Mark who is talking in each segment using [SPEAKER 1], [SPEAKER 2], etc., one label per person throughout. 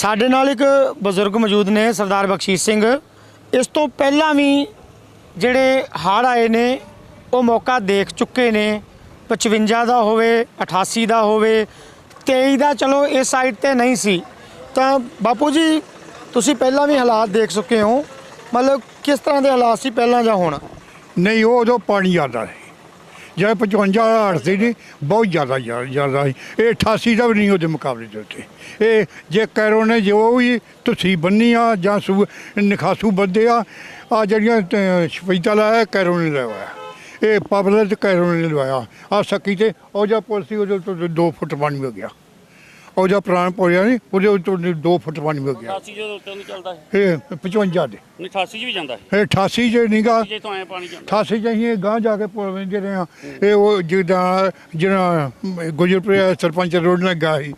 [SPEAKER 1] ਸਾਡੇ ਨਾਲ ਇੱਕ ਬਜ਼ੁਰਗ ਮੌਜੂਦ ਨੇ, ਸਰਦਾਰ ਬਖਸ਼ੀਸ਼ ਸਿੰਘ। ਇਸ ਤੋਂ ਪਹਿਲਾਂ ਵੀ ਜਿਹੜੇ ਹੜ੍ਹ ਆਏ ਨੇ, ਉਹ ਮੌਕਾ ਦੇਖ ਚੁੱਕੇ ਨੇ। 55 ਦਾ ਹੋਵੇ 88 ਦਾ ਹੋਵੇ 23 ਦਾ ਚਲੋ ਇਸ ਸਾਈਡ ਤੇ ਨਹੀਂ ਸੀ। ਤਾਂ ਬਾਪੂ ਜੀ, ਤੁਸੀਂ ਪਹਿਲਾਂ ਵੀ ਹਾਲਾਤ ਦੇਖ ਚੁੱਕੇ ਹੋ। ਮਤਲਬ ਕਿਸ ਤਰ੍ਹਾਂ ਦੇ ਹਾਲਾਤ ਸੀ ਪਹਿਲਾਂ ਜਾਂ ਹੁਣ?
[SPEAKER 2] ਨਹੀਂ, ਉਹ ਉਦੋਂ ਪਾਣੀ ਜ਼ਿਆਦਾ ਸੀ। ਜੇ 55 ਹੜ ਸੀ ਨਹੀਂ ਬਹੁਤ ਜ਼ਿਆਦਾ ਜ਼ਿਆ- ਜ਼ਿਆਦਾ ਸੀ। ਇਹ 88 ਦਾ ਵੀ ਨਹੀਂ ਉਹਦੇ ਮੁਕਾਬਲੇ ਦੇ ਉੱਤੇ। ਇਹ ਜੇ ਕੈਰੋ ਨੇ ਜੋ ਵੀ ਤੁਸੀਂ ਬੰਨੀ ਆ ਜਾਂ ਸੂ, ਨਿਖਾਸੂ ਬੰਦੇ ਆ ਆ ਜਿਹੜੀਆਂ ਸ਼ਪੀਤਾ ਲਾਇਆ ਕੈਰੋ ਨੇ ਲਵਾਇਆ। ਇਹ ਪਬਲਿਕ ਤੇ ਕੈਰੋ ਨੇ ਲਵਾਇਆ। ਆ ਸਕੀ ਤੇ ਉਹ ਜਿਹਾ ਪੁਲਸੀ ਉਹਦੇ ਤੋਂ 2 ਫੁੱਟ ਪਾਣੀ ਹੋ ਗਿਆ। ਉਹ ਜਿਹਾ ਪੁਰਾਣਾ ਪੁਲਿਆ ਨਹੀਂ ਉਹਦੇ ਉੱਤੋਂ 2 ਫੁੱਟ ਪਾਣੀ ਹੋ ਗਿਆ।
[SPEAKER 3] 88 ਜਦੋਂ ਉੱਤੇ ਚੱਲਦਾ ਹੈ
[SPEAKER 2] ਇਹ 55 ਦੇ।
[SPEAKER 3] ਨਹੀਂ 88 ਚ ਵੀ ਜਾਂਦਾ ਹੈ
[SPEAKER 2] ਇਹ 88 ਜੇ ਨਹੀਂਗਾ
[SPEAKER 3] ਜੇ ਤੋਂ ਐ ਪਾਣੀ ਜਾਂਦਾ।
[SPEAKER 2] ਠਾਸੀ ਜਹੀਂ ਗਾਂ ਜਾ ਕੇ ਪੁਲ ਵੇਂਦੇ ਰਹੇ ਆ ਇਹ ਉਹ ਜਿਹੜਾ ਜਿਹੜਾ ਗੁਜਰਪੁਰ ਸਰਪੰਚ ਰੋਡ ਨਾਲ ਗਿਆ ਸੀ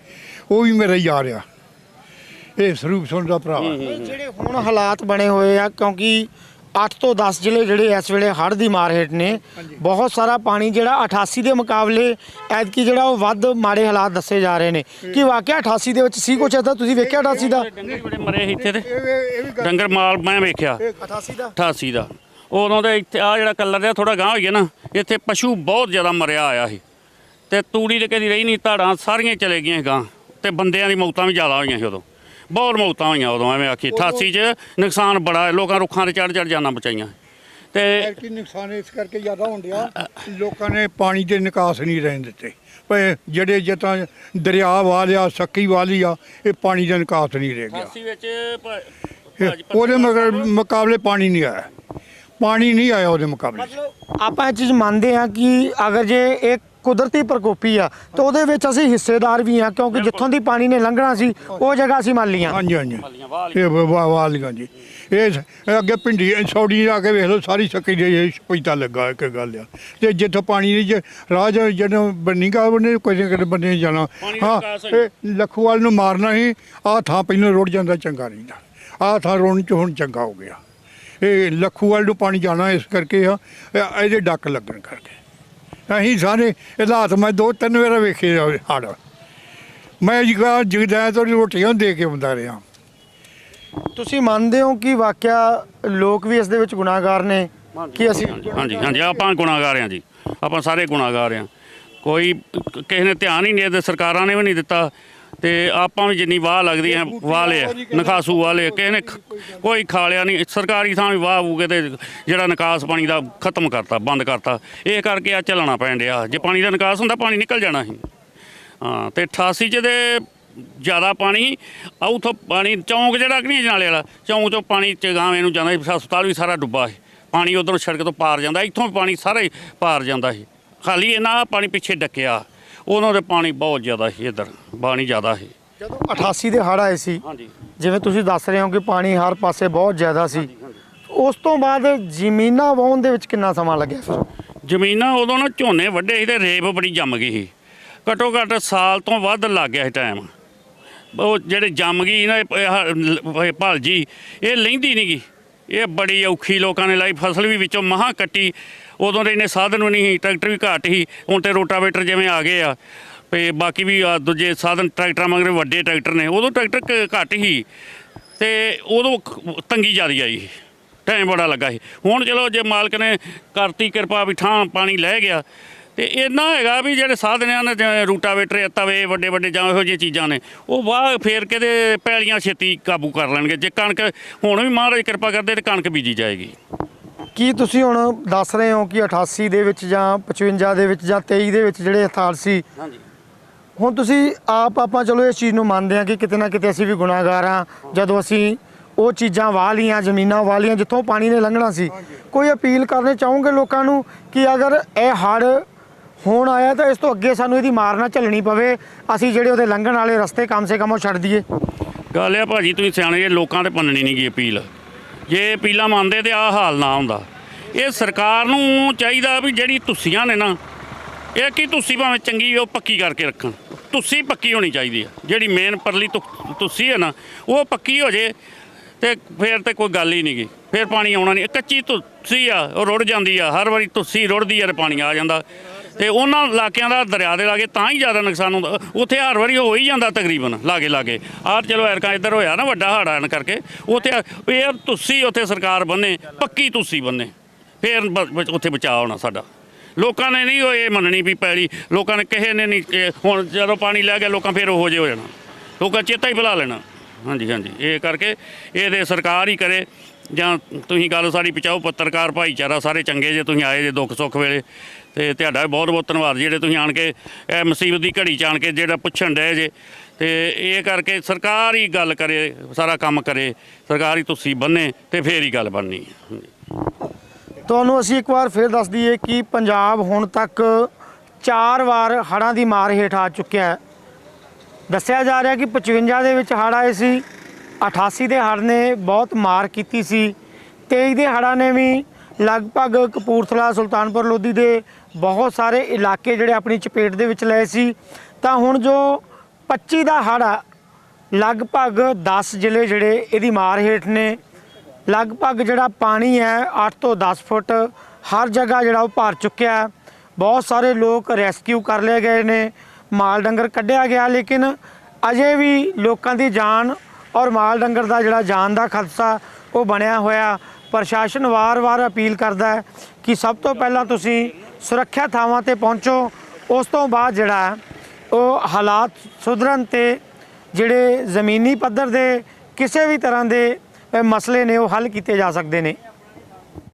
[SPEAKER 2] ਉਹ ਵੀ ਮੇਰਾ ਯਾਰ ਆ। ਇਹ ਸਰੂਪ ਦਾ ਭਰਾ।
[SPEAKER 1] ਜਿਹੜੇ ਹੁਣ ਹਾਲਾਤ ਬਣੇ ਹੋਏ ਆ ਕਿਉਂਕਿ 8 ਤੋਂ 10 ਜ਼ਿਲ੍ਹੇ ਜਿਹੜੇ ਇਸ ਵੇਲੇ ਹੜ੍ਹ ਦੀ ਮਾਰ ਹੇਠ ਨੇ ਬਹੁਤ ਸਾਰਾ ਪਾਣੀ ਜਿਹੜਾ 88 ਦੇ ਮੁਕਾਬਲੇ ਐਤਕੀ ਜਿਹੜਾ ਉਹ ਵੱਧ ਮਾੜੇ ਹਾਲਾਤ ਦੱਸੇ ਜਾ ਰਹੇ ਨੇ ਕਿ ਵਾਕਿਆ 88 ਦੇ ਵਿੱਚ ਸੀ ਕੁਛ ਐਸਾ ਤੁਸੀਂ ਵੇਖਿਆ 88 ਦਾ
[SPEAKER 3] ਡੰਗਰ ਬੜੇ ਮਰੇ ਸੀ ਇੱਥੇ ਤੇ ਡੰਗਰ ਮਾਲ ਮੈਂ ਵੇਖਿਆ
[SPEAKER 1] 88 ਦਾ
[SPEAKER 3] 88 ਦਾ ਉਦੋਂ ਦੇ ਇੱਥੇ ਆ ਜਿਹੜਾ ਕਲਰ ਦਾ ਥੋੜਾ ਗਾਂ ਹੋ ਗਿਆ ਨਾ ਇੱਥੇ ਪਸ਼ੂ ਬਹੁਤ ਜ਼ਿਆਦਾ ਮਰਿਆ ਆਇਆ ਸੀ ਤੇ ਤੂੜੀ ਤੇ ਕਦੀ ਰਹੀ ਨਹੀਂ ਧਾੜਾਂ ਸਾਰੀਆਂ ਹੀ ਚਲੇ ਗਈਆਂ ਗਾਂ ਤੇ ਬੰਦਿਆਂ ਦੀ ਮੌਤਾਂ ਵੀ ਜ਼ਿਆਦਾ ਹੋਈਆਂ ਸੀ ਉਦੋਂ ਬਹੁਤ ਮੌਤਾਂ ਹੋਈਆਂ ਉਦੋਂ ਐਵੇਂ ਆਖੀ 88 ਚ ਨੁਕਸਾਨ ਬੜਾ ਹੈ, ਲੋਕਾਂ ਰੁੱਖਾਂ ਤੇ ਚੜ ਚੜ ਜਾਨਾਂ ਬਚਾਈਆਂ। ਤੇ
[SPEAKER 2] ਐਤਕੀ ਨੁਕਸਾਨ ਇਸ ਕਰਕੇ ਜ਼ਿਆਦਾ ਹੋਣ ਡਿਆ ਲੋਕਾਂ ਨੇ ਪਾਣੀ ਦੇ ਨਿਕਾਸ ਨਹੀਂ ਰਹਿਣ ਦਿੱਤੇ। ਪਏ ਜਿਹੜੇ ਜਤਾਂ ਦਰਿਆ ਵਾਲਿਆ ਸੱਕੀ ਵਾਲੀ ਆ ਇਹ ਪਾਣੀ ਦਾ ਨਿਕਾਸ ਨਹੀਂ ਰਹਿ ਗਿਆ।
[SPEAKER 3] 88 ਵਿੱਚ ਭ-
[SPEAKER 2] ਇਹ
[SPEAKER 3] ਭਾਜੀ
[SPEAKER 2] ਉਹਦੇ ਮਗਰ ਮੁਕਾਬਲੇ ਪਾਣੀ ਨਹੀਂ ਆਇਆ। ਪਾਣੀ ਨਹੀਂ ਆਇਆ ਉਹਦੇ ਮੁਕਾਬਲੇ
[SPEAKER 1] ਆਪਾਂ ਇਹ ਚੀਜ਼ ਮੰਨਦੇ ਹਾਂ ਕਿ ਅਗਰ ਜੇ ਇਹ ਕੁਦਰਤੀ ਪ੍ਰਕੋਪੀ ਆ ਤਾਂ ਉਹਦੇ ਵਿੱਚ ਅਸੀਂ ਹਿੱਸੇਦਾਰ ਵੀ ਆ ਕਿਉਂਕਿ ਜਿੱਥੋਂ ਦੀ ਪਾਣੀ ਨੇ ਲੰਘਣਾ ਸੀ ਉਹ ਜਗ੍ਹਾ ਅਸੀਂ ਮੰਨ ਲਈਆਂ।
[SPEAKER 2] ਹਾਂਜੀ ਹਾਂਜੀ।
[SPEAKER 3] ਵਾਲੀਆਂ ਵਾਹ
[SPEAKER 2] ਇਹ ਵਾਹ ਵਾਲੀਆਂ ਜੀ। ਇਹ ਇਹ ਅੱਗੇ ਪਿੰਡੀ ਸੌੜੀ ਆ ਕੇ ਵੇਖ ਲਓ ਸਾਰੀ ਸੱਕੀ ਦੇ ਪਈਤਾ ਲੱਗਾ ਇੱਕ ਗੱਲ ਆ। ਤੇ ਜਿੱਥੋਂ ਪਾਣੀ ਨਹੀਂ ਜੇ ਰਾਜ ਜਦੋਂ ਬੰਨੀਗਾ ਉਹਨੇ ਕੋਈ ਨਾ ਕਿਤੇ ਬੰਨੇ ਜਾਣਾ।
[SPEAKER 3] ਪਾਣੀ ਦਾ
[SPEAKER 2] ਹਾਂ
[SPEAKER 3] ਹੈ।
[SPEAKER 2] ਇਹ ਲੱਖੂਵਾਲ ਨੂੰ ਮਾਰਨਾ ਸੀ ਆਹ ਥਾਂ ਪਹਿਲਾਂ ਰੁੜ ਜਾਂਦਾ ਚੰਗਾ ਰਹਿੰਦਾ ਆਹ ਥਾਂ ਰੋਣ ਚ ਹੁਣ ਚੰਗਾ ਹੋ ਗਿਆ। ਇਹ ਲੱਖੂਵਾਲ ਨੂੰ ਪਾਣੀ ਜਾਣਾ ਇਸ ਕਰਕੇ ਆ ਇਹ- ਇਹਦੇ ਡੱਕ ਲੱਗਣ ਕਰਕੇ। ਅਸੀਂ ਸਾਰੇ ਹਾਲਾਤ ਮੈਂ ਦੋ ਤਿੰਨ ਵਾਰ ਵੇਖੇ ਹੜ। ਮੈਂ ਜਿਗਾ ਜਗਦਾ ਤੋਂ ਰੋਟੀਆਂ ਦੇ ਕੇ ਆਉਂਦਾ ਰਿਹਾ।
[SPEAKER 1] ਤੁਸੀਂ ਮੰਨਦੇ ਹੋ ਕਿ ਵਾਕਿਆ ਲੋਕ ਵੀ ਇਸ ਦੇ ਵਿੱਚ ਗੁਨਾਹਗਾਰ ਨੇ? ਕਿ ਅਸੀਂ
[SPEAKER 3] ਹਾਂਜੀ ਹਾਂਜੀ ਆਪਾਂ ਗੁਨਾਹਗਾਰ ਹਾਂ ਜੀ। ਆਪਾਂ ਸਾਰੇ ਗੁਨਾਹਗਾਰ ਹਾਂ। ਕੋਈ ਕਿਸੇ ਨੇ ਧਿਆਨ ਹੀ ਨਹੀਂ ਦਿੱਤਾ ਸਰਕਾਰਾਂ ਨੇ ਵੀ ਨਹੀਂ ਦਿੱਤਾ। ਤੇ ਆਪਾਂ ਵੀ ਜਿੰਨੀ ਵਾਹ ਲੱਗਦੀ ਹੈ ਵਾਹ ਲਿਆ ਨਿਕਾਸੂ ਵਾਲੇ ਕਿਸੇ ਨੇ ਖ- ਕੋਈ ਖਾਲਿਆ ਨਹੀਂ। ਸਰਕਾਰੀ ਥਾਂ ਵੀ ਵਾਹ ਵੂਗੇ ਤੇ ਜਿਹੜਾ ਨਿਕਾਸ ਪਾਣੀ ਦਾ ਖਤਮ ਕਰਤਾ ਬੰਦ ਕਰਤਾ। ਇਹ ਕਰਕੇ ਆ ਚੱਲਣਾ ਪੈਣ ਡਿਆ। ਜੇ ਪਾਣੀ ਦਾ ਨਿਕਾਸ ਹੁੰਦਾ ਪਾਣੀ ਨਿਕਲ ਜਾਣਾ ਸੀ। ਹਾਂ ਤੇ 88 ਚ ਦੇ ਜ਼ਿਆਦਾ ਪਾਣੀ ਆ ਉੱਥੋਂ ਪਾਣੀ ਚੌਂਕ ਜਿਹੜਾ ਕਿ ਨਹੀਂ ਨਾਲੇ ਵਾਲਾ ਚੌਂਕ ਚੋਂ ਪਾਣੀ ਚਗਾਵੇਂ ਨੂੰ ਜਾਂਦਾ ਸੀ ਹਸਪਤਾਲ ਵੀ ਸਾਰਾ ਡੁੱਬਾ ਸੀ। ਪਾਣੀ ਉਧਰੋਂ ਸੜਕ ਤੋਂ ਪਾਰ ਜਾਂਦਾ ਇੱਥੋਂ ਵੀ ਪਾਣੀ ਸਾਰਾ ਹੀ ਪਾਰ ਜਾਂਦਾ ਸੀ। ਖਾਲੀ ਇਹਨਾਂ ਪਾਣੀ ਪਿੱਛੇ ਡੱਕਿਆ। ਉਹਨਾਂ ਦੇ ਪਾਣੀ ਬਹੁਤ ਜ਼ਿਆਦਾ ਸੀ ਇੱਧਰ ਪਾਣੀ ਜ਼ਿਆਦਾ ਸੀ।
[SPEAKER 1] ਜਦੋਂ 88 ਦੇ ਹੜ੍ਹ ਆਏ ਸੀ
[SPEAKER 3] ਹਾਂਜੀ।
[SPEAKER 1] ਜਿਵੇਂ ਤੁਸੀਂ ਦੱਸ ਰਹੇ ਹੋ ਕਿ ਪਾਣੀ ਹਰ ਪਾਸੇ ਬਹੁਤ ਜ਼ਿਆਦਾ ਸੀ ਉਸ ਤੋਂ ਬਾਅਦ ਜ਼ਮੀਨਾਂ ਵਾਹੁਣ ਦੇ ਵਿੱਚ ਕਿੰਨਾ ਸਮਾਂ ਲੱਗਿਆ ਫਿਰ?
[SPEAKER 3] ਜ਼ਮੀਨਾਂ ਉਦੋਂ ਨਾ ਝੋਨੇ ਵੱਡੇ ਸੀ ਤੇ ਰੇਪ ਬੜੀ ਜੰਮ ਗਈ ਸੀ। ਘੱਟੋ ਘੱਟ ਸਾਲ ਤੋਂ ਵੱਧ ਲੱਗ ਗਿਆ ਸੀ ਟਾਈਮ ਉਹ ਜਿਹੜੇ ਜੰਮ ਗਈ ਨਾ ਇਹ- ਇਹ ਇਹ ਲੈਂਦੀ ਨਹੀਂ ਗੀ ਇਹ ਬੜੀ ਔਖੀ ਲੋਕਾਂ ਨੇ ਲਾਈ ਫਸਲ ਵੀ ਵਿੱਚੋਂ ਮਹਾ ਕੱਟੀ। ਉਦੋਂ ਦੇ ਇੰਨੇ ਸਾਧਨ ਵੀ ਨਹੀਂ ਸੀ, ਟਰੈਕਟਰ ਵੀ ਘੱਟ ਸੀ, ਹੁਣ ਤੇ ਰੋਟਾਵੇਟਰ ਜਿਵੇਂ ਆ ਗਏ ਆ। ਤੇ ਬਾਕੀ ਵੀ ਆ ਦੂਜੇ ਸਾਧਨ ਟਰੈਕਟਰਾਂ ਮਗਰ ਵੱਡੇ ਟਰੈਕਟਰ ਨੇ, ਉਦੋਂ ਟਰੈਕਟਰ ਕ- ਘੱਟ ਸੀ। ਤੇ ਉਦੋਂ ਖ- ਤੰਗੀ ਜ਼ਿਆਦੀ ਆਈ ਸੀ ਟਾਈਮ ਬੜਾ ਲੱਗਾ ਸੀ। ਹੁਣ ਚਲੋ ਜੇ ਮਾਲਕ ਨੇ ਕਰਤੀ ਕਿਰਪਾ ਵੀ ਠਾਂ ਪਾਣੀ ਲੈ ਗਿਆ, ਤੇ ਇੰਨਾ ਹੈਗਾ ਵੀ ਜਿਹੜੇ ਸਾਧਨ ਆ ਨਾ, ਜਿਵੇਂ ਰੂਟਾਵੇਟਰ, ਤਵੇ ਵੱਡੇ ਵੱਡੇ ਜਾਂ ਇਹੋ ਜਿਹੀਆਂ ਚੀਜ਼ਾਂ ਨੇ, ਉਹ ਵਾਹ ਫੇਰ ਕੇ ਤੇ ਪੈਲੀਆਂ ਛੇਤੀ ਕਾਬੂ ਕਰ ਲੈਣਗੇ। ਜੇ ਕਣਕ, ਹੁਣ ਵੀ ਮਹਾਰਾਜ ਕਿਰਪਾ ਕਰਦੇ ਤੇ ਕਣਕ ਬੀਜੀ ਜਾਏਗੀ।
[SPEAKER 1] ਕੀ ਤੁਸੀਂ ਹੁਣ ਦੱਸ ਰਹੇ ਹੋ ਕਿ 88 ਦੇ ਵਿੱਚ ਜਾਂ 55 ਦੇ ਵਿੱਚ ਜਾਂ 23 ਦੇ ਵਿੱਚ ਜਿਹੜੇ ਹਾਲਾਤ ਸੀ?
[SPEAKER 3] ਹਾਂਜੀ।
[SPEAKER 1] ਹੁਣ ਤੁਸੀਂ ਆਪ ਆਪਾਂ ਚਲੋ ਇਸ ਚੀਜ਼ ਨੂੰ ਮੰਨਦੇ ਹਾਂ ਕਿ ਕਿਤੇ ਨਾ ਕਿਤੇ ਅਸੀਂ ਵੀ ਗੁਨਾਹਗਾਰ ਹਾਂ। ਜਦੋਂ ਅਸੀਂ ਉਹ ਚੀਜ਼ਾਂ ਵਾਹ ਲੀਆਂ ਜ਼ਮੀਨਾਂ ਵਾਹ ਲੀਆਂ ਜਿੱਥੋਂ ਪਾਣੀ ਨੇ ਲੰਘਣਾ ਸੀ। ਕੋਈ ਅਪੀਲ ਕਰਨੇ ਚਾਹੋਗੇ ਲੋਕਾਂ ਨੂੰ ਕਿ ਅਗਰ ਇਹ ਹੜ ਹੁਣ ਆਇਆ ਤਾਂ ਇਸ ਤੋਂ ਅੱਗੇ ਸਾਨੂੰ ਇਹਦੀ ਮਾਰ ਨਾ ਝੱਲਣੀ ਪਵੇ। ਅਸੀਂ ਜਿਹੜੇ ਉਹਦੇ ਲੰਘਣ ਵਾਲੇ ਰਸਤੇ ਕਮ ਸੇ ਕਮ ਉਹ ਛੱਡ ਦਈਏ।
[SPEAKER 3] ਗੱਲ ਆ ਭਾਜੀ ਤੁਸੀਂ ਸਿਆਣੇ ਜੇ ਲੋਕਾਂ ਤੇ ਪੰਨਣੀ ਨਹੀਂ ਗਈ ਅਪੀਲ। ਜੇ ਪੀਲਾ ਮੰਨਦੇ ਤੇ ਆਹ ਹਾਲ ਨਾ ਹੁੰਦਾ। ਇਹ ਸਰਕਾਰ ਨੂੰ ਚਾਹੀਦਾ ਵੀ ਜਿਹੜੀ ਤੁਸੀਆਂ ਨੇ ਨਾ, ਇਹ ਕੀ ਤੁਸੀਂ ਭਾਵੇਂ ਚੰਗੀ ਉਹ ਪੱਕੀ ਕਰਕੇ ਰੱਖਣ। ਤੁਸੀਂ ਪੱਕੀ ਹੋਣੀ ਚਾਹੀਦੀ ਆ। ਜਿਹੜੀ ਮੇਨ ਪਰਲੀ ਤੁ- ਤੁਸੀਂ ਹੈ ਨਾ, ਉਹ ਪੱਕੀ ਹੋ ਜੇ ਤੇ ਫੇਰ ਤੇ ਕੋਈ ਗੱਲ ਹੀ ਨਹੀਂ ਗੀ। ਫਿਰ ਪਾਣੀ ਆਉਣਾ ਨਹੀਂ। ਕੱਚੀ ਤੁਸੀਂ ਆ, ਉਹ ਰੁੜ ਜਾਂਦੀ ਆ। ਹਰ ਵਾਰੀ ਤੁਸੀ ਰੁੜਦੀ ਆ ਤੇ ਪਾਣੀ ਆ ਜਾਂਦਾ। ਤੇ ਉਹਨਾਂ ਇਲਾਕਿਆਂ ਦਾ ਦਰਿਆ ਦੇ ਲਾਗੇ ਤਾਂ ਹੀ ਜ਼ਿਆਦਾ ਨੁਕਸਾਨ ਹੁੰਦਾ। ਉੱਥੇ ਹਰ ਵਾਰੀ ਹੋ ਹੀ ਜਾਂਦਾ ਤਕਰੀਬਨ, ਲਾਗੇ ਲਾਗੇ। ਆਹ ਚਲੋ ਐਰਕਾ ਇੱਧਰ ਹੋਇਆ ਨਾ ਵੱਡਾ ਹੜ੍ਹ ਆਉਣ ਕਰਕੇ। ਉੱਥੇ ਇਹ ਤੁਸੀਂ ਉੱਥੇ ਸਰਕਾਰ ਬੰਨੇ, ਪੱਕੀ ਤੁਸੀਂ ਬੰਨੇ। ਫਿਰ ਬ- ਬ- ਉੱਥੇ ਬਚਾਅ ਹੋਣਾ ਸਾਡਾ। ਲੋਕਾਂ ਨੇ ਨਹੀਂ ਉਹ ਇਹ ਮੰਨਣੀ ਵੀ ਪੈਲੀ, ਲੋਕਾਂ ਨੇ ਕਿਸੇ ਨੇ ਨਹੀਂ ਹੁਣ ਜਦੋਂ ਪਾਣੀ ਲੈ ਗਿਆ, ਲੋਕਾਂ ਫਿਰ ਉਹ ਜਿਹੇ ਹੋ ਜਾਣਾ। ਲੋਕਾਂ ਚੇਤਾ ਹੀ ਭੁਲਾ ਲੈਣਾ। ਹਾਂਜੀ ਹਾਂਜੀ। ਇਹ ਕਰਕੇ ਇਹਦੇ ਸਰਕਾਰ ਹੀ ਕਰੇ। ਜਾਂ ਤੁਸੀਂ ਗੱਲ ਸਾਡੀ ਪਹੁੰਚਾਓ, ਪੱਤਰਕਾਰ ਭਾਈਚਾਰਾ ਸਾਰੇ ਚੰਗੇ ਜੇ ਤੁਸੀਂ ਆਏ ਜੇ ਦੁੱਖ ਸੁੱਖ ਵੇਲੇ। ਤੇ ਤੁਹਾਡਾ ਬਹੁਤ ਬਹੁਤ ਧੰਨਵਾਦ। ਜਿਹੜੇ ਤੁਸੀਂ ਆਣ ਕੇ ਇਹ ਮੁਸੀਬਤ ਦੀ ਘੜੀ ਚ ਆਣ ਕੇ ਜਿਹੜਾ ਪੁੱਛਣ ਡਏ ਜੇ, ਤੇ ਇਹ ਕਰਕੇ ਸਰਕਾਰ ਹੀ ਗੱਲ ਕਰੇ, ਸਾਰਾ ਕੰਮ ਕਰੇ, ਸਰਕਾਰ ਹੀ ਤੁਸੀਂ ਬੰਨੇ ਤੇ ਫੇਰ ਹੀ ਗੱਲ ਬਣਨੀ
[SPEAKER 1] ਤੁਹਾਨੂੰ ਅਸੀਂ ਇੱਕ ਵਾਰ ਫਿਰ ਦੱਸ ਦਈਏ ਕਿ ਪੰਜਾਬ ਹੁਣ ਤੱਕ ਚਾਰ ਵਾਰ ਹੜ੍ਹਾਂ ਦੀ ਮਾਰ ਹੇਠ ਆ ਚੁੱਕਿਆ ਹੈ। ਦੱਸਿਆ ਜਾ ਰਿਹਾ ਕਿ 55 ਦੇ ਵਿੱਚ ਹੜ੍ਹ ਆਏ ਸੀ। 88 ਦੇ ਹੜ੍ਹ ਨੇ ਬਹੁਤ ਮਾਰ ਕੀਤੀ ਸੀ। 23 ਦੇ ਹੜ੍ਹਾਂ ਨੇ ਵੀ ਲਗਭਗ ਕਪੂਰਥਲਾ, ਸੁਲਤਾਨਪੁਰ, ਲੋਧੀ ਦੇ ਬਹੁਤ ਸਾਰੇ ਇਲਾਕੇ ਜਿਹੜੇ ਆਪਣੀ ਚਪੇਟ ਦੇ ਵਿੱਚ ਲਏ ਸੀ। ਤਾਂ ਹੁਣ ਜੋ 25 ਦਾ ਹੜ੍ਹ ਆ, ਲਗਭਗ 10 ਜ਼ਿਲ੍ਹੇ ਜਿਹੜੇ ਇਹਦੀ ਮਾਰ ਹੇਠ ਨੇ। ਲਗਭਗ ਜਿਹੜਾ ਪਾਣੀ ਹੈ 8 ਤੋਂ 10 ਫੁੱਟ ਹਰ ਜਗ੍ਹਾ ਜਿਹੜਾ ਉਹ ਭਰ ਚੁੱਕਿਆ। ਬਹੁਤ ਸਾਰੇ ਲੋਕ ਰੈਸਕਿਊ ਕਰ ਲਏ ਗਏ ਨੇ। ਮਾਲ ਡੰਗਰ ਕੱਢਿਆ ਗਿਆ, ਲੇਕਿਨ ਅਜੇ ਵੀ ਲੋਕਾਂ ਦੀ ਜਾਨ ਔਰ ਮਾਲ ਡੰਗਰ ਦਾ ਜਿਹੜਾ ਜਾਨ ਦਾ ਖਦਸ਼ਾ ਉਹ ਬਣਿਆ ਹੋਇਆ, ਪ੍ਰਸ਼ਾਸਨ ਵਾਰ-ਵਾਰ ਅਪੀਲ ਕਰਦਾ ਹੈ ਕਿ ਸਭ ਤੋਂ ਪਹਿਲਾਂ ਤੁਸੀਂ ਸੁਰੱਖਿਆ ਥਾਵਾਂ ਤੇ ਪਹੁੰਚੋ। ਉਸ ਤੋਂ ਬਾਅਦ ਜਿਹੜਾ ਉਹ ਹਾਲਾਤ ਸੁਧਰਨ ਤੇ ਜਿਹੜੇ ਜ਼ਮੀਨੀ ਪੱਧਰ ਦੇ ਕਿਸੇ ਵੀ ਤਰ੍ਹਾਂ ਦੇ ਮਸਲੇ ਨੇ ਉਹ ਹੱਲ ਕੀਤੇ ਜਾ ਸਕਦੇ ਨੇ।